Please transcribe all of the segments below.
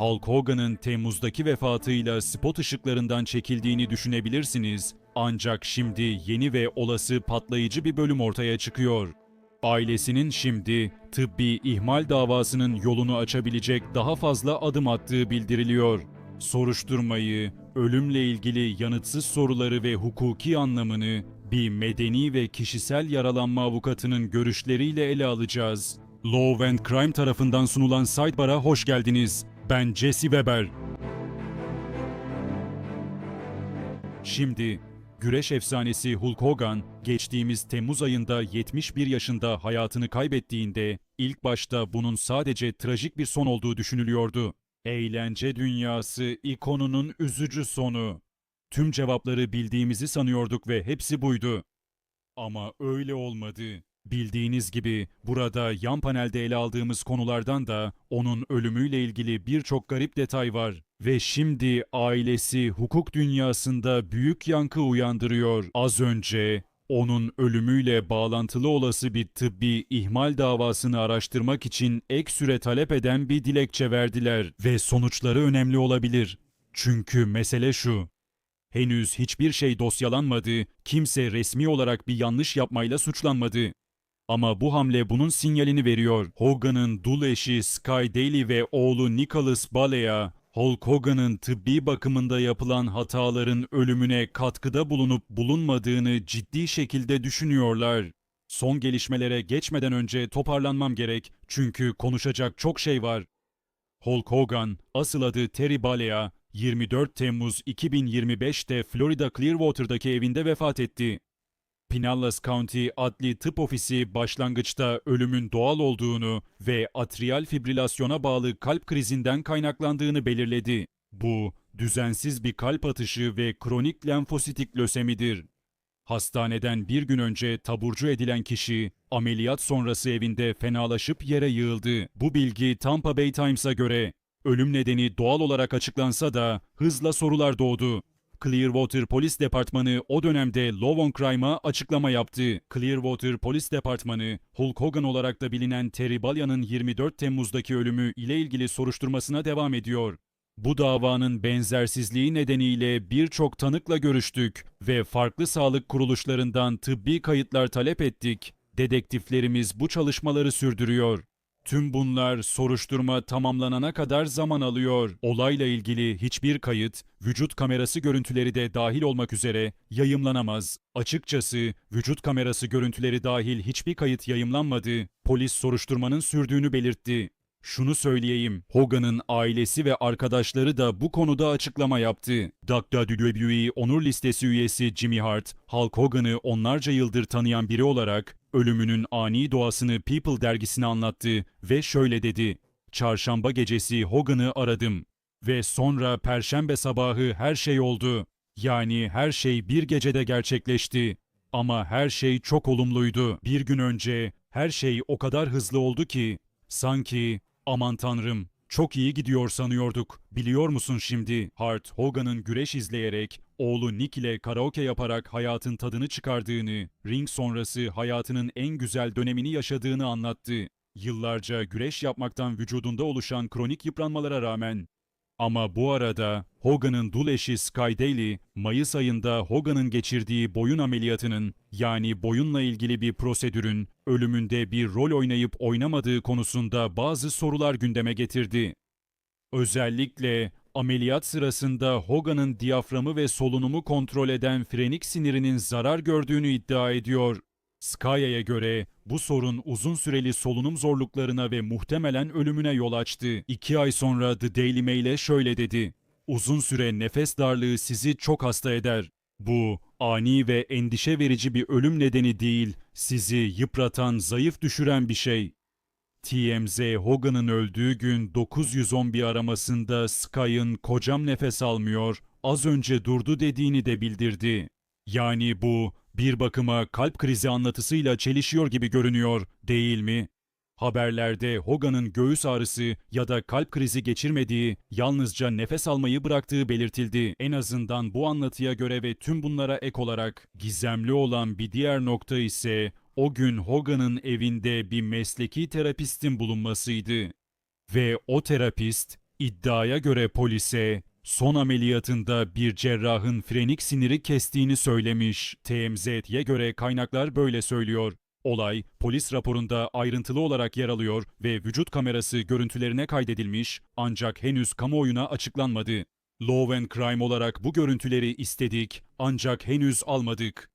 Hulk Hogan'ın Temmuz'daki vefatıyla spot ışıklarından çekildiğini düşünebilirsiniz. Ancak şimdi yeni ve olası patlayıcı bir bölüm ortaya çıkıyor. Ailesinin şimdi tıbbi ihmal davasının yolunu açabilecek daha fazla adım attığı bildiriliyor. Soruşturmayı, ölümle ilgili yanıtsız soruları ve hukuki anlamını bir medeni ve kişisel yaralanma avukatının görüşleriyle ele alacağız. Law and Crime tarafından sunulan Sidebar'a hoş geldiniz. Ben Jesse Weber. Şimdi güreş efsanesi Hulk Hogan geçtiğimiz Temmuz ayında 71 yaşında hayatını kaybettiğinde ilk başta bunun sadece trajik bir son olduğu düşünülüyordu. Eğlence dünyası ikonunun üzücü sonu. Tüm cevapları bildiğimizi sanıyorduk ve hepsi buydu. Ama öyle olmadı. Bildiğiniz gibi burada yan panelde ele aldığımız konulardan da onun ölümüyle ilgili birçok garip detay var. Ve şimdi ailesi hukuk dünyasında büyük yankı uyandırıyor. Az önce onun ölümüyle bağlantılı olası bir tıbbi ihmal davasını araştırmak için ek süre talep eden bir dilekçe verdiler ve sonuçları önemli olabilir. Çünkü mesele şu. Henüz hiçbir şey dosyalanmadı, kimse resmi olarak bir yanlış yapmayla suçlanmadı. Ama bu hamle bunun sinyalini veriyor. Hogan'ın dul eşi Sky Daly ve oğlu Nicholas Balea, Hulk Hogan'ın tıbbi bakımında yapılan hataların ölümüne katkıda bulunup bulunmadığını ciddi şekilde düşünüyorlar. Son gelişmelere geçmeden önce toparlanmam gerek çünkü konuşacak çok şey var. Hulk Hogan, asıl adı Terry Balea, 24 Temmuz 2025'te Florida Clearwater'daki evinde vefat etti. Pinellas County Adli Tıp Ofisi başlangıçta ölümün doğal olduğunu ve atrial fibrilasyona bağlı kalp krizinden kaynaklandığını belirledi. Bu, düzensiz bir kalp atışı ve kronik lenfositik lösemidir. Hastaneden bir gün önce taburcu edilen kişi ameliyat sonrası evinde fenalaşıp yere yığıldı. Bu bilgi Tampa Bay Times'a göre ölüm nedeni doğal olarak açıklansa da hızla sorular doğdu. Clearwater Polis Departmanı o dönemde Law on Crime'a açıklama yaptı. Clearwater Polis Departmanı, Hulk Hogan olarak da bilinen Terry Ballia'nın 24 Temmuz'daki ölümü ile ilgili soruşturmasına devam ediyor. Bu davanın benzersizliği nedeniyle birçok tanıkla görüştük ve farklı sağlık kuruluşlarından tıbbi kayıtlar talep ettik. Dedektiflerimiz bu çalışmaları sürdürüyor. Tüm bunlar soruşturma tamamlanana kadar zaman alıyor. Olayla ilgili hiçbir kayıt, vücut kamerası görüntüleri de dahil olmak üzere yayımlanamaz. Açıkçası vücut kamerası görüntüleri dahil hiçbir kayıt yayımlanmadı. Polis soruşturmanın sürdüğünü belirtti. Şunu söyleyeyim, Hogan'ın ailesi ve arkadaşları da bu konuda açıklama yaptı. WWE onur listesi üyesi Jimmy Hart, Hulk Hogan'ı onlarca yıldır tanıyan biri olarak ölümünün ani doğasını People dergisine anlattı ve şöyle dedi. Çarşamba gecesi Hogan'ı aradım ve sonra perşembe sabahı her şey oldu. Yani her şey bir gecede gerçekleşti. Ama her şey çok olumluydu. Bir gün önce her şey o kadar hızlı oldu ki sanki aman tanrım çok iyi gidiyor sanıyorduk. Biliyor musun şimdi? Hart, Hogan'ın güreş izleyerek, oğlu Nick ile karaoke yaparak hayatın tadını çıkardığını, ring sonrası hayatının en güzel dönemini yaşadığını anlattı. Yıllarca güreş yapmaktan vücudunda oluşan kronik yıpranmalara rağmen. Ama bu arada Hogan'ın dul eşi Sky Daly, Mayıs ayında Hogan'ın geçirdiği boyun ameliyatının yani boyunla ilgili bir prosedürün ölümünde bir rol oynayıp oynamadığı konusunda bazı sorular gündeme getirdi. Özellikle ameliyat sırasında Hogan'ın diyaframı ve solunumu kontrol eden frenik sinirinin zarar gördüğünü iddia ediyor. Skya'ya göre bu sorun uzun süreli solunum zorluklarına ve muhtemelen ölümüne yol açtı. İki ay sonra The Daily Mail'e şöyle dedi. Uzun süre nefes darlığı sizi çok hasta eder. Bu ani ve endişe verici bir ölüm nedeni değil, sizi yıpratan, zayıf düşüren bir şey. TMZ Hogan'ın öldüğü gün 911 aramasında Sky'ın kocam nefes almıyor, az önce durdu dediğini de bildirdi. Yani bu bir bakıma kalp krizi anlatısıyla çelişiyor gibi görünüyor, değil mi? Haberlerde Hogan'ın göğüs ağrısı ya da kalp krizi geçirmediği, yalnızca nefes almayı bıraktığı belirtildi. En azından bu anlatıya göre ve tüm bunlara ek olarak gizemli olan bir diğer nokta ise o gün Hogan'ın evinde bir mesleki terapistin bulunmasıydı. Ve o terapist İddiaya göre polise son ameliyatında bir cerrahın frenik siniri kestiğini söylemiş. TMZ'ye göre kaynaklar böyle söylüyor. Olay polis raporunda ayrıntılı olarak yer alıyor ve vücut kamerası görüntülerine kaydedilmiş ancak henüz kamuoyuna açıklanmadı. Law and Crime olarak bu görüntüleri istedik ancak henüz almadık.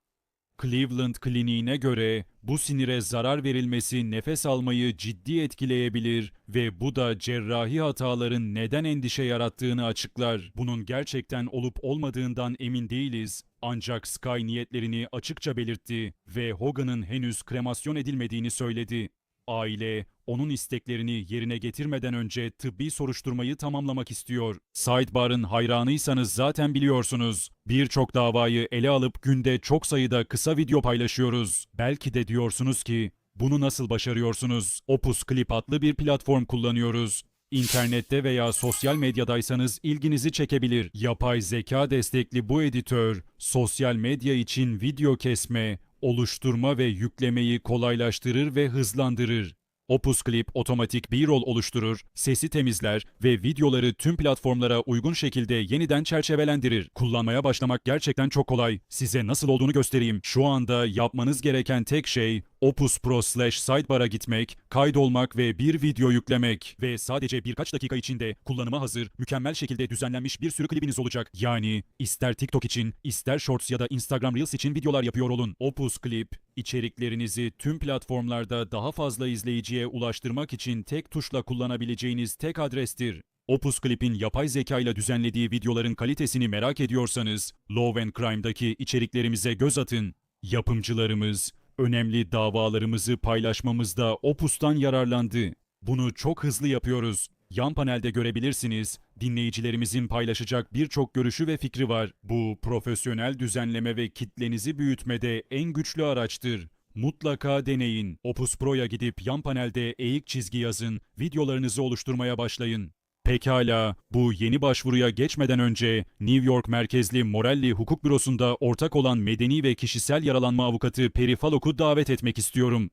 Cleveland Kliniğine göre bu sinire zarar verilmesi nefes almayı ciddi etkileyebilir ve bu da cerrahi hataların neden endişe yarattığını açıklar. Bunun gerçekten olup olmadığından emin değiliz. Ancak Sky niyetlerini açıkça belirtti ve Hogan'ın henüz kremasyon edilmediğini söyledi. Aile, onun isteklerini yerine getirmeden önce tıbbi soruşturmayı tamamlamak istiyor. Sidebar'ın hayranıysanız zaten biliyorsunuz. Birçok davayı ele alıp günde çok sayıda kısa video paylaşıyoruz. Belki de diyorsunuz ki, bunu nasıl başarıyorsunuz? Opus Clip adlı bir platform kullanıyoruz. İnternette veya sosyal medyadaysanız ilginizi çekebilir. Yapay zeka destekli bu editör, sosyal medya için video kesme, oluşturma ve yüklemeyi kolaylaştırır ve hızlandırır. Opus Clip otomatik B-roll oluşturur, sesi temizler ve videoları tüm platformlara uygun şekilde yeniden çerçevelendirir. Kullanmaya başlamak gerçekten çok kolay. Size nasıl olduğunu göstereyim. Şu anda yapmanız gereken tek şey Opus Pro slash sidebar'a gitmek, kaydolmak ve bir video yüklemek. Ve sadece birkaç dakika içinde kullanıma hazır, mükemmel şekilde düzenlenmiş bir sürü klibiniz olacak. Yani ister TikTok için, ister Shorts ya da Instagram Reels için videolar yapıyor olun. Opus Clip, içeriklerinizi tüm platformlarda daha fazla izleyiciye ulaştırmak için tek tuşla kullanabileceğiniz tek adrestir. Opus Clip'in yapay zeka ile düzenlediği videoların kalitesini merak ediyorsanız, Law and Crime'daki içeriklerimize göz atın. Yapımcılarımız, önemli davalarımızı paylaşmamızda Opus'tan yararlandı. Bunu çok hızlı yapıyoruz. Yan panelde görebilirsiniz. Dinleyicilerimizin paylaşacak birçok görüşü ve fikri var. Bu profesyonel düzenleme ve kitlenizi büyütmede en güçlü araçtır. Mutlaka deneyin. Opus Pro'ya gidip yan panelde eğik çizgi yazın, videolarınızı oluşturmaya başlayın. Pekala, bu yeni başvuruya geçmeden önce New York merkezli Morelli Hukuk Bürosu'nda ortak olan medeni ve kişisel yaralanma avukatı Peri Falok'u davet etmek istiyorum.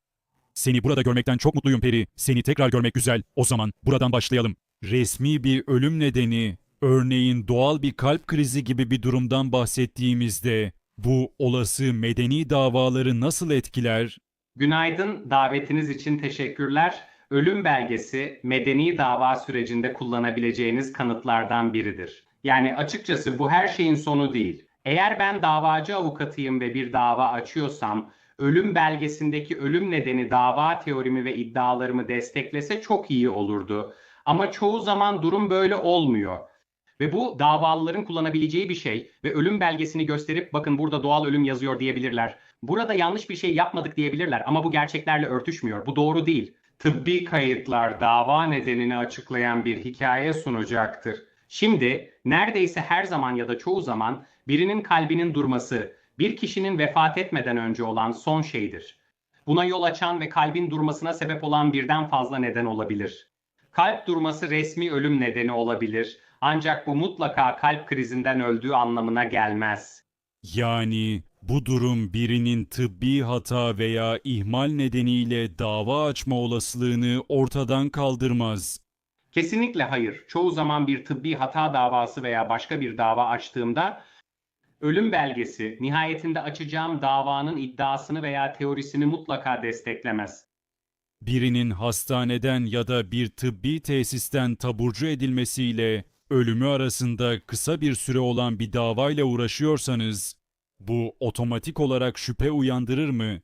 Seni burada görmekten çok mutluyum Peri. Seni tekrar görmek güzel. O zaman buradan başlayalım. Resmi bir ölüm nedeni, örneğin doğal bir kalp krizi gibi bir durumdan bahsettiğimizde bu olası medeni davaları nasıl etkiler? Günaydın, davetiniz için teşekkürler. Ölüm belgesi medeni dava sürecinde kullanabileceğiniz kanıtlardan biridir. Yani açıkçası bu her şeyin sonu değil. Eğer ben davacı avukatıyım ve bir dava açıyorsam, ölüm belgesindeki ölüm nedeni dava teorimi ve iddialarımı desteklese çok iyi olurdu. Ama çoğu zaman durum böyle olmuyor. Ve bu davalıların kullanabileceği bir şey ve ölüm belgesini gösterip bakın burada doğal ölüm yazıyor diyebilirler. Burada yanlış bir şey yapmadık diyebilirler ama bu gerçeklerle örtüşmüyor. Bu doğru değil. Tıbbi kayıtlar dava nedenini açıklayan bir hikaye sunacaktır. Şimdi neredeyse her zaman ya da çoğu zaman birinin kalbinin durması bir kişinin vefat etmeden önce olan son şeydir. Buna yol açan ve kalbin durmasına sebep olan birden fazla neden olabilir. Kalp durması resmi ölüm nedeni olabilir. Ancak bu mutlaka kalp krizinden öldüğü anlamına gelmez. Yani bu durum birinin tıbbi hata veya ihmal nedeniyle dava açma olasılığını ortadan kaldırmaz. Kesinlikle hayır. Çoğu zaman bir tıbbi hata davası veya başka bir dava açtığımda ölüm belgesi nihayetinde açacağım davanın iddiasını veya teorisini mutlaka desteklemez. Birinin hastaneden ya da bir tıbbi tesisten taburcu edilmesiyle ölümü arasında kısa bir süre olan bir davayla uğraşıyorsanız, bu otomatik olarak şüphe uyandırır mı?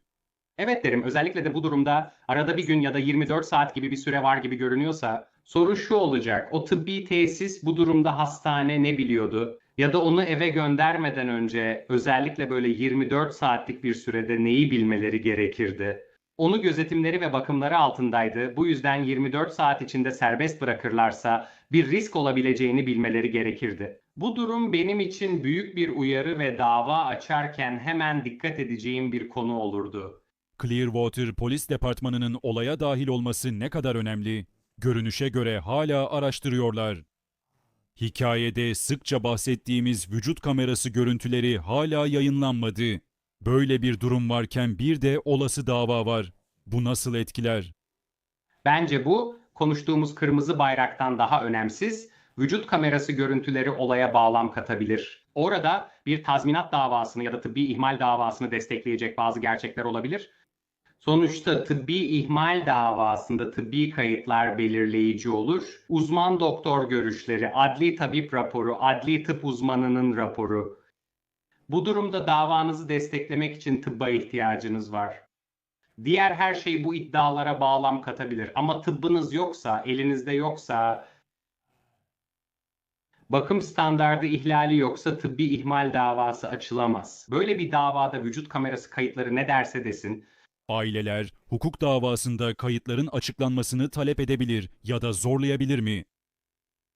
Evet derim. Özellikle de bu durumda arada bir gün ya da 24 saat gibi bir süre var gibi görünüyorsa soru şu olacak. O tıbbi tesis bu durumda hastane ne biliyordu? Ya da onu eve göndermeden önce özellikle böyle 24 saatlik bir sürede neyi bilmeleri gerekirdi? Onu gözetimleri ve bakımları altındaydı. Bu yüzden 24 saat içinde serbest bırakırlarsa bir risk olabileceğini bilmeleri gerekirdi. Bu durum benim için büyük bir uyarı ve dava açarken hemen dikkat edeceğim bir konu olurdu. Clearwater Polis Departmanı'nın olaya dahil olması ne kadar önemli? Görünüşe göre hala araştırıyorlar. Hikayede sıkça bahsettiğimiz vücut kamerası görüntüleri hala yayınlanmadı. Böyle bir durum varken bir de olası dava var. Bu nasıl etkiler? Bence bu konuştuğumuz kırmızı bayraktan daha önemsiz. vücut kamerası görüntüleri olaya bağlam katabilir. Orada bir tazminat davasını ya da tıbbi ihmal davasını destekleyecek bazı gerçekler olabilir. Sonuçta tıbbi ihmal davasında tıbbi kayıtlar belirleyici olur. Uzman doktor görüşleri, adli tabip raporu, adli tıp uzmanının raporu. Bu durumda davanızı desteklemek için tıbba ihtiyacınız var. Diğer her şey bu iddialara bağlam katabilir. Ama tıbbınız yoksa, elinizde yoksa, bakım standardı ihlali yoksa tıbbi ihmal davası açılamaz. Böyle bir davada vücut kamerası kayıtları ne derse desin, Aileler hukuk davasında kayıtların açıklanmasını talep edebilir ya da zorlayabilir mi?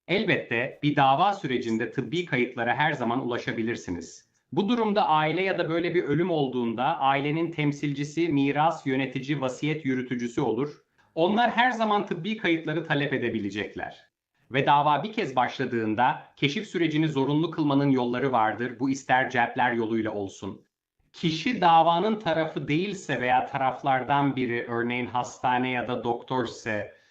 Elbette bir dava sürecinde tıbbi kayıtlara her zaman ulaşabilirsiniz. Bu durumda aile ya da böyle bir ölüm olduğunda ailenin temsilcisi, miras yönetici, vasiyet yürütücüsü olur. Onlar her zaman tıbbi kayıtları talep edebilecekler. Ve dava bir kez başladığında keşif sürecini zorunlu kılmanın yolları vardır. Bu ister cepler yoluyla olsun. Kişi davanın tarafı değilse veya taraflardan biri örneğin hastane ya da doktor ise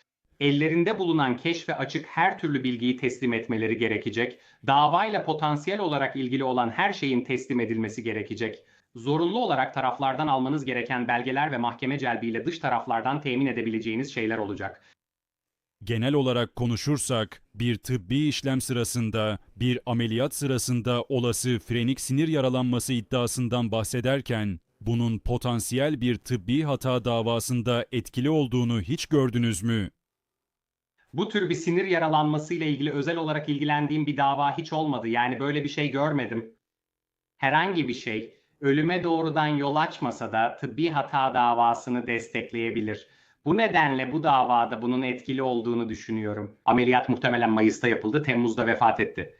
ellerinde bulunan keşfe açık her türlü bilgiyi teslim etmeleri gerekecek. Davayla potansiyel olarak ilgili olan her şeyin teslim edilmesi gerekecek. Zorunlu olarak taraflardan almanız gereken belgeler ve mahkeme celbiyle dış taraflardan temin edebileceğiniz şeyler olacak. Genel olarak konuşursak, bir tıbbi işlem sırasında, bir ameliyat sırasında olası frenik sinir yaralanması iddiasından bahsederken, bunun potansiyel bir tıbbi hata davasında etkili olduğunu hiç gördünüz mü? Bu tür bir sinir yaralanması ile ilgili özel olarak ilgilendiğim bir dava hiç olmadı. Yani böyle bir şey görmedim. Herhangi bir şey ölüme doğrudan yol açmasa da tıbbi hata davasını destekleyebilir. Bu nedenle bu davada bunun etkili olduğunu düşünüyorum. Ameliyat muhtemelen Mayıs'ta yapıldı, Temmuz'da vefat etti.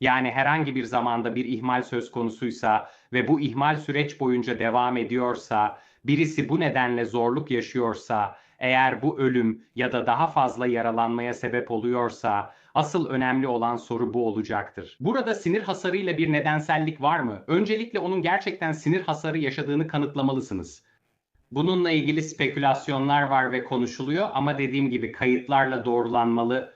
Yani herhangi bir zamanda bir ihmal söz konusuysa ve bu ihmal süreç boyunca devam ediyorsa, birisi bu nedenle zorluk yaşıyorsa, eğer bu ölüm ya da daha fazla yaralanmaya sebep oluyorsa, asıl önemli olan soru bu olacaktır. Burada sinir hasarıyla bir nedensellik var mı? Öncelikle onun gerçekten sinir hasarı yaşadığını kanıtlamalısınız. Bununla ilgili spekülasyonlar var ve konuşuluyor ama dediğim gibi kayıtlarla doğrulanmalı.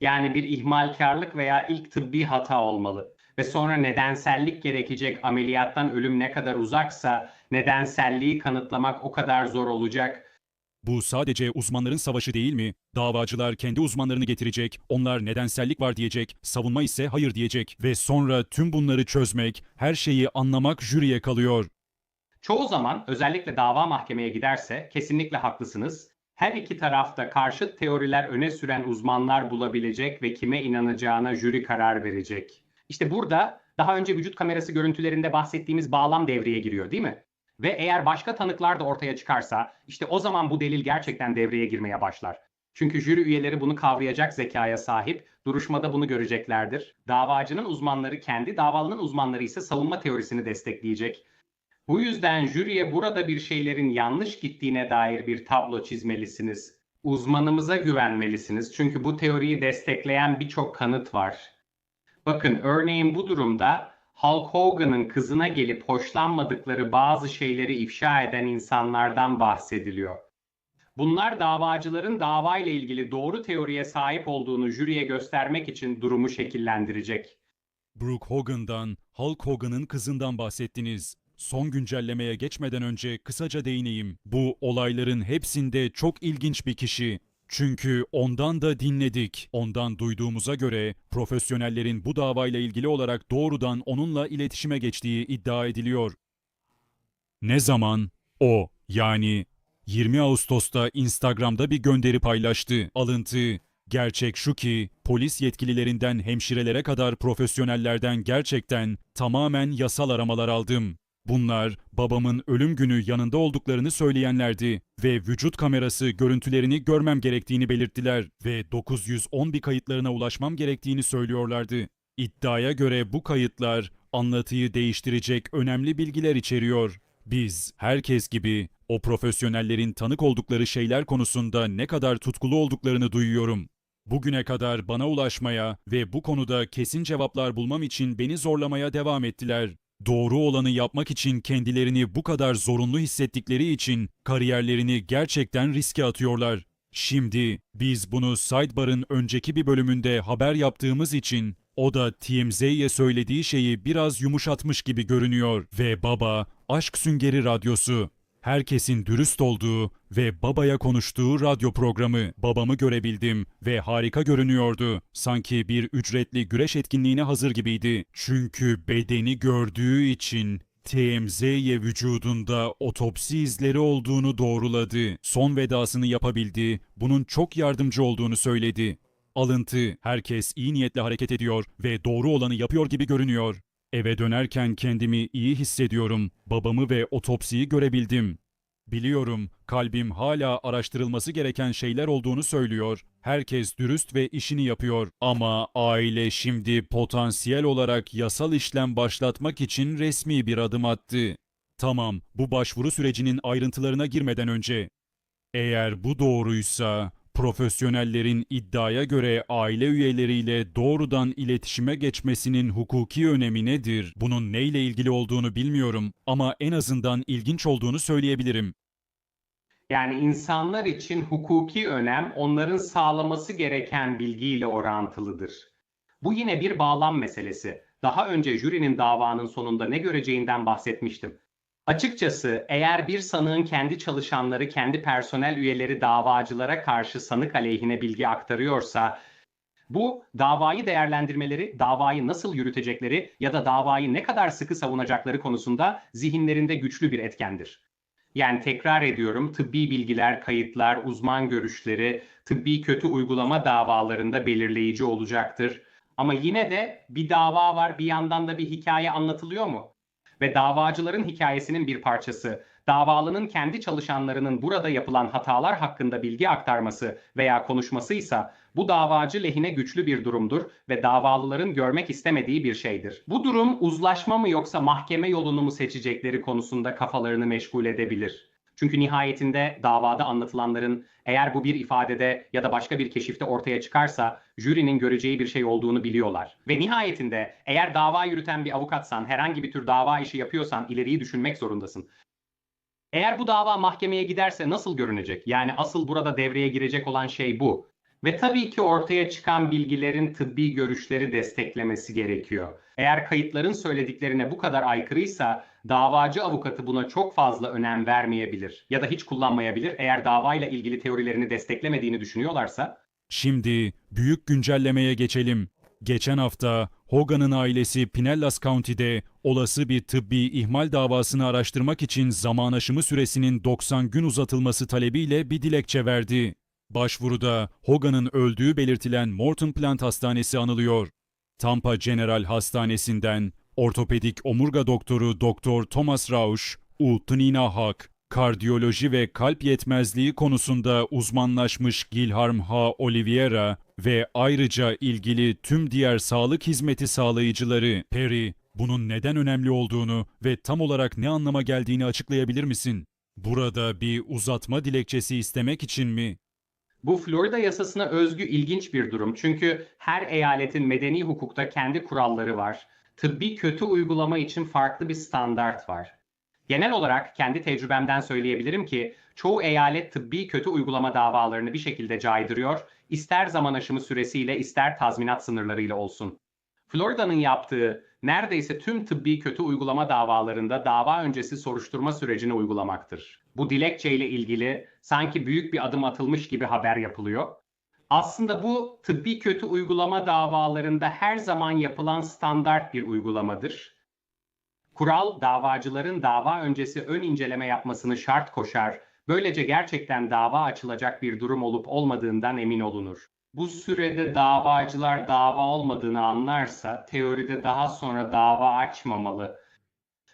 Yani bir ihmalkarlık veya ilk tıbbi hata olmalı. Ve sonra nedensellik gerekecek ameliyattan ölüm ne kadar uzaksa nedenselliği kanıtlamak o kadar zor olacak. Bu sadece uzmanların savaşı değil mi? Davacılar kendi uzmanlarını getirecek, onlar nedensellik var diyecek, savunma ise hayır diyecek ve sonra tüm bunları çözmek, her şeyi anlamak jüriye kalıyor. Çoğu zaman özellikle dava mahkemeye giderse kesinlikle haklısınız. Her iki tarafta karşıt teoriler öne süren uzmanlar bulabilecek ve kime inanacağına jüri karar verecek. İşte burada daha önce vücut kamerası görüntülerinde bahsettiğimiz bağlam devreye giriyor değil mi? Ve eğer başka tanıklar da ortaya çıkarsa işte o zaman bu delil gerçekten devreye girmeye başlar. Çünkü jüri üyeleri bunu kavrayacak zekaya sahip, duruşmada bunu göreceklerdir. Davacının uzmanları kendi, davalının uzmanları ise savunma teorisini destekleyecek. Bu yüzden jüriye burada bir şeylerin yanlış gittiğine dair bir tablo çizmelisiniz. Uzmanımıza güvenmelisiniz çünkü bu teoriyi destekleyen birçok kanıt var. Bakın örneğin bu durumda Hulk Hogan'ın kızına gelip hoşlanmadıkları bazı şeyleri ifşa eden insanlardan bahsediliyor. Bunlar davacıların davayla ilgili doğru teoriye sahip olduğunu jüriye göstermek için durumu şekillendirecek. Brooke Hogan'dan, Hulk Hogan'ın kızından bahsettiniz. Son güncellemeye geçmeden önce kısaca değineyim. Bu olayların hepsinde çok ilginç bir kişi. Çünkü ondan da dinledik. Ondan duyduğumuza göre profesyonellerin bu davayla ilgili olarak doğrudan onunla iletişime geçtiği iddia ediliyor. Ne zaman? O yani 20 Ağustos'ta Instagram'da bir gönderi paylaştı. Alıntı. Gerçek şu ki polis yetkililerinden hemşirelere kadar profesyonellerden gerçekten tamamen yasal aramalar aldım. Bunlar babamın ölüm günü yanında olduklarını söyleyenlerdi ve vücut kamerası görüntülerini görmem gerektiğini belirttiler ve 911 kayıtlarına ulaşmam gerektiğini söylüyorlardı. İddiaya göre bu kayıtlar anlatıyı değiştirecek önemli bilgiler içeriyor. Biz herkes gibi o profesyonellerin tanık oldukları şeyler konusunda ne kadar tutkulu olduklarını duyuyorum. Bugüne kadar bana ulaşmaya ve bu konuda kesin cevaplar bulmam için beni zorlamaya devam ettiler. Doğru olanı yapmak için kendilerini bu kadar zorunlu hissettikleri için kariyerlerini gerçekten riske atıyorlar. Şimdi biz bunu Sidebar'ın önceki bir bölümünde haber yaptığımız için o da TMZ'ye söylediği şeyi biraz yumuşatmış gibi görünüyor ve baba Aşk Süngeri Radyosu herkesin dürüst olduğu ve babaya konuştuğu radyo programı babamı görebildim ve harika görünüyordu. Sanki bir ücretli güreş etkinliğine hazır gibiydi. Çünkü bedeni gördüğü için TMZ'ye vücudunda otopsi izleri olduğunu doğruladı. Son vedasını yapabildi. Bunun çok yardımcı olduğunu söyledi. Alıntı, herkes iyi niyetle hareket ediyor ve doğru olanı yapıyor gibi görünüyor. Eve dönerken kendimi iyi hissediyorum. Babamı ve otopsiyi görebildim. Biliyorum, kalbim hala araştırılması gereken şeyler olduğunu söylüyor. Herkes dürüst ve işini yapıyor. Ama aile şimdi potansiyel olarak yasal işlem başlatmak için resmi bir adım attı. Tamam, bu başvuru sürecinin ayrıntılarına girmeden önce. Eğer bu doğruysa, profesyonellerin iddiaya göre aile üyeleriyle doğrudan iletişime geçmesinin hukuki önemi nedir? Bunun neyle ilgili olduğunu bilmiyorum ama en azından ilginç olduğunu söyleyebilirim. Yani insanlar için hukuki önem onların sağlaması gereken bilgiyle orantılıdır. Bu yine bir bağlam meselesi. Daha önce jürinin davanın sonunda ne göreceğinden bahsetmiştim. Açıkçası eğer bir sanığın kendi çalışanları, kendi personel üyeleri davacılara karşı sanık aleyhine bilgi aktarıyorsa, bu davayı değerlendirmeleri, davayı nasıl yürütecekleri ya da davayı ne kadar sıkı savunacakları konusunda zihinlerinde güçlü bir etkendir. Yani tekrar ediyorum tıbbi bilgiler, kayıtlar, uzman görüşleri tıbbi kötü uygulama davalarında belirleyici olacaktır. Ama yine de bir dava var, bir yandan da bir hikaye anlatılıyor mu? Ve davacıların hikayesinin bir parçası, davalının kendi çalışanlarının burada yapılan hatalar hakkında bilgi aktarması veya konuşmasıysa bu davacı lehine güçlü bir durumdur ve davalıların görmek istemediği bir şeydir. Bu durum uzlaşma mı yoksa mahkeme yolunu mu seçecekleri konusunda kafalarını meşgul edebilir. Çünkü nihayetinde davada anlatılanların eğer bu bir ifadede ya da başka bir keşifte ortaya çıkarsa jürinin göreceği bir şey olduğunu biliyorlar. Ve nihayetinde eğer dava yürüten bir avukatsan, herhangi bir tür dava işi yapıyorsan ileriyi düşünmek zorundasın. Eğer bu dava mahkemeye giderse nasıl görünecek? Yani asıl burada devreye girecek olan şey bu. Ve tabii ki ortaya çıkan bilgilerin tıbbi görüşleri desteklemesi gerekiyor. Eğer kayıtların söylediklerine bu kadar aykırıysa davacı avukatı buna çok fazla önem vermeyebilir ya da hiç kullanmayabilir eğer davayla ilgili teorilerini desteklemediğini düşünüyorlarsa. Şimdi büyük güncellemeye geçelim. Geçen hafta Hogan'ın ailesi Pinellas County'de olası bir tıbbi ihmal davasını araştırmak için zaman aşımı süresinin 90 gün uzatılması talebiyle bir dilekçe verdi. Başvuruda Hogan'ın öldüğü belirtilen Morton Plant Hastanesi anılıyor. Tampa General Hastanesi'nden ortopedik omurga doktoru Doktor Thomas Rausch, U. Tnina Hak, kardiyoloji ve kalp yetmezliği konusunda uzmanlaşmış Gilharm H. Oliveira ve ayrıca ilgili tüm diğer sağlık hizmeti sağlayıcıları Perry, bunun neden önemli olduğunu ve tam olarak ne anlama geldiğini açıklayabilir misin? Burada bir uzatma dilekçesi istemek için mi? Bu Florida yasasına özgü ilginç bir durum. Çünkü her eyaletin medeni hukukta kendi kuralları var. Tıbbi kötü uygulama için farklı bir standart var. Genel olarak kendi tecrübemden söyleyebilirim ki çoğu eyalet tıbbi kötü uygulama davalarını bir şekilde caydırıyor, ister zaman aşımı süresiyle ister tazminat sınırlarıyla olsun. Florida'nın yaptığı neredeyse tüm tıbbi kötü uygulama davalarında dava öncesi soruşturma sürecini uygulamaktır. Bu dilekçeyle ilgili sanki büyük bir adım atılmış gibi haber yapılıyor. Aslında bu tıbbi kötü uygulama davalarında her zaman yapılan standart bir uygulamadır. Kural davacıların dava öncesi ön inceleme yapmasını şart koşar. Böylece gerçekten dava açılacak bir durum olup olmadığından emin olunur. Bu sürede davacılar dava olmadığını anlarsa teoride daha sonra dava açmamalı.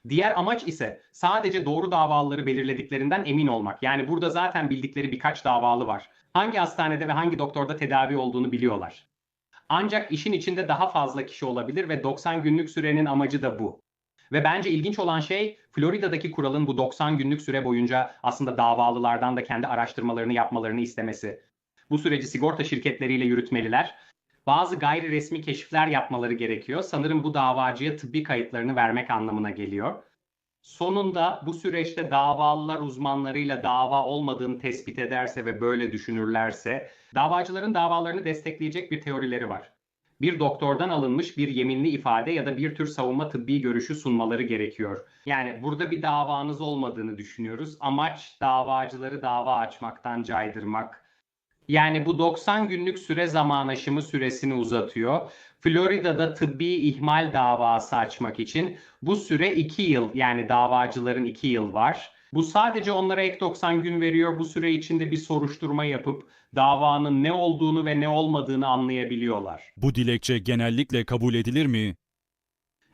Diğer amaç ise sadece doğru davaları belirlediklerinden emin olmak. Yani burada zaten bildikleri birkaç davalı var. Hangi hastanede ve hangi doktorda tedavi olduğunu biliyorlar. Ancak işin içinde daha fazla kişi olabilir ve 90 günlük sürenin amacı da bu. Ve bence ilginç olan şey Florida'daki kuralın bu 90 günlük süre boyunca aslında davalılardan da kendi araştırmalarını yapmalarını istemesi. Bu süreci sigorta şirketleriyle yürütmeliler. Bazı gayri resmi keşifler yapmaları gerekiyor. Sanırım bu davacıya tıbbi kayıtlarını vermek anlamına geliyor. Sonunda bu süreçte davalılar uzmanlarıyla dava olmadığını tespit ederse ve böyle düşünürlerse davacıların davalarını destekleyecek bir teorileri var. Bir doktordan alınmış bir yeminli ifade ya da bir tür savunma tıbbi görüşü sunmaları gerekiyor. Yani burada bir davanız olmadığını düşünüyoruz. Amaç davacıları dava açmaktan caydırmak. Yani bu 90 günlük süre zaman aşımı süresini uzatıyor. Florida'da tıbbi ihmal davası açmak için bu süre 2 yıl yani davacıların 2 yıl var. Bu sadece onlara ek 90 gün veriyor. Bu süre içinde bir soruşturma yapıp davanın ne olduğunu ve ne olmadığını anlayabiliyorlar. Bu dilekçe genellikle kabul edilir mi?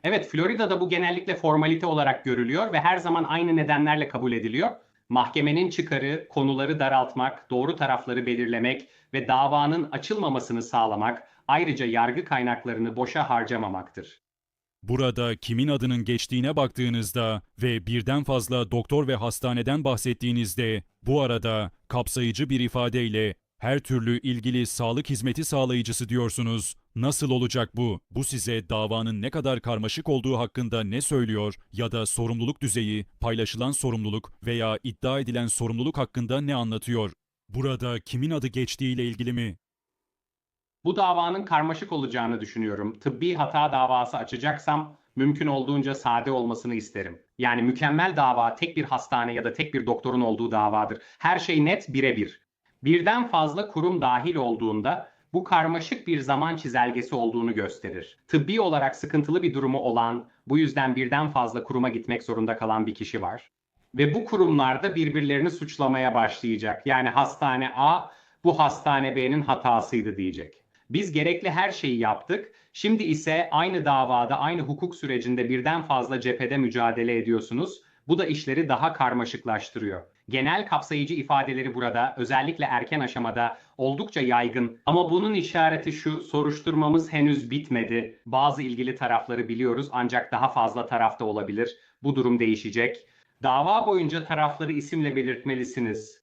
Evet, Florida'da bu genellikle formalite olarak görülüyor ve her zaman aynı nedenlerle kabul ediliyor. Mahkemenin çıkarı, konuları daraltmak, doğru tarafları belirlemek ve davanın açılmamasını sağlamak, ayrıca yargı kaynaklarını boşa harcamamaktır. Burada kimin adının geçtiğine baktığınızda ve birden fazla doktor ve hastaneden bahsettiğinizde bu arada kapsayıcı bir ifadeyle her türlü ilgili sağlık hizmeti sağlayıcısı diyorsunuz. Nasıl olacak bu? Bu size davanın ne kadar karmaşık olduğu hakkında ne söylüyor ya da sorumluluk düzeyi, paylaşılan sorumluluk veya iddia edilen sorumluluk hakkında ne anlatıyor? Burada kimin adı geçtiğiyle ilgili mi? Bu davanın karmaşık olacağını düşünüyorum. Tıbbi hata davası açacaksam mümkün olduğunca sade olmasını isterim. Yani mükemmel dava tek bir hastane ya da tek bir doktorun olduğu davadır. Her şey net birebir. Birden fazla kurum dahil olduğunda bu karmaşık bir zaman çizelgesi olduğunu gösterir. Tıbbi olarak sıkıntılı bir durumu olan, bu yüzden birden fazla kuruma gitmek zorunda kalan bir kişi var. Ve bu kurumlarda birbirlerini suçlamaya başlayacak. Yani hastane A bu hastane B'nin hatasıydı diyecek. Biz gerekli her şeyi yaptık. Şimdi ise aynı davada, aynı hukuk sürecinde birden fazla cephede mücadele ediyorsunuz. Bu da işleri daha karmaşıklaştırıyor. Genel kapsayıcı ifadeleri burada özellikle erken aşamada oldukça yaygın. Ama bunun işareti şu, soruşturmamız henüz bitmedi. Bazı ilgili tarafları biliyoruz ancak daha fazla tarafta olabilir. Bu durum değişecek. Dava boyunca tarafları isimle belirtmelisiniz.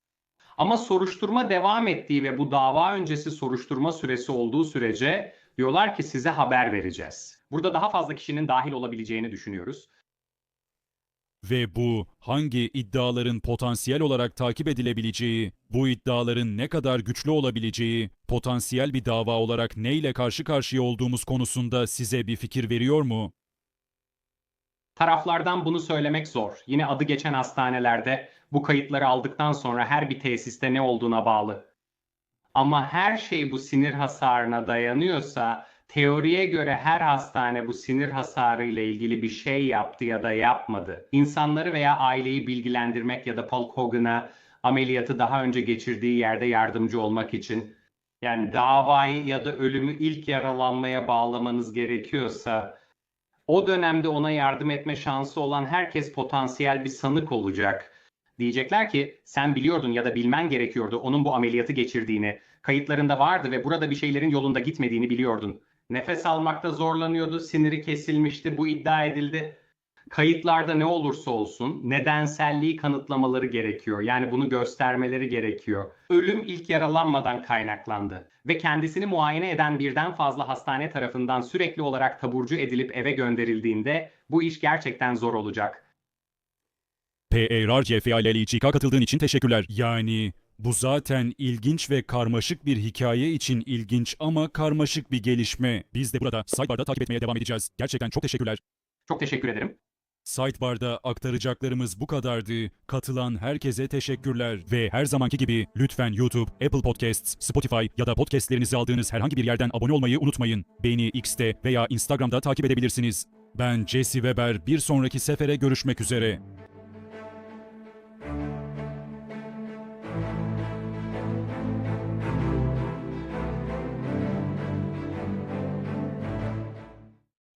Ama soruşturma devam ettiği ve bu dava öncesi soruşturma süresi olduğu sürece diyorlar ki size haber vereceğiz. Burada daha fazla kişinin dahil olabileceğini düşünüyoruz. Ve bu hangi iddiaların potansiyel olarak takip edilebileceği, bu iddiaların ne kadar güçlü olabileceği, potansiyel bir dava olarak ne ile karşı karşıya olduğumuz konusunda size bir fikir veriyor mu? Taraflardan bunu söylemek zor. Yine adı geçen hastanelerde bu kayıtları aldıktan sonra her bir tesiste ne olduğuna bağlı. Ama her şey bu sinir hasarına dayanıyorsa teoriye göre her hastane bu sinir hasarı ile ilgili bir şey yaptı ya da yapmadı. İnsanları veya aileyi bilgilendirmek ya da Paul Hogan'a ameliyatı daha önce geçirdiği yerde yardımcı olmak için yani davayı ya da ölümü ilk yaralanmaya bağlamanız gerekiyorsa o dönemde ona yardım etme şansı olan herkes potansiyel bir sanık olacak. Diyecekler ki sen biliyordun ya da bilmen gerekiyordu onun bu ameliyatı geçirdiğini. Kayıtlarında vardı ve burada bir şeylerin yolunda gitmediğini biliyordun. Nefes almakta zorlanıyordu, siniri kesilmişti, bu iddia edildi. Kayıtlarda ne olursa olsun nedenselliği kanıtlamaları gerekiyor. Yani bunu göstermeleri gerekiyor. Ölüm ilk yaralanmadan kaynaklandı ve kendisini muayene eden birden fazla hastane tarafından sürekli olarak taburcu edilip eve gönderildiğinde bu iş gerçekten zor olacak. PERCFALLİÇK'a katıldığın için teşekkürler. Yani bu zaten ilginç ve karmaşık bir hikaye için ilginç ama karmaşık bir gelişme. Biz de burada Sidebar'da takip etmeye devam edeceğiz. Gerçekten çok teşekkürler. Çok teşekkür ederim. Sidebar'da aktaracaklarımız bu kadardı. Katılan herkese teşekkürler. Ve her zamanki gibi lütfen YouTube, Apple Podcasts, Spotify ya da podcastlerinizi aldığınız herhangi bir yerden abone olmayı unutmayın. Beni X'te veya Instagram'da takip edebilirsiniz. Ben Jesse Weber. Bir sonraki sefere görüşmek üzere.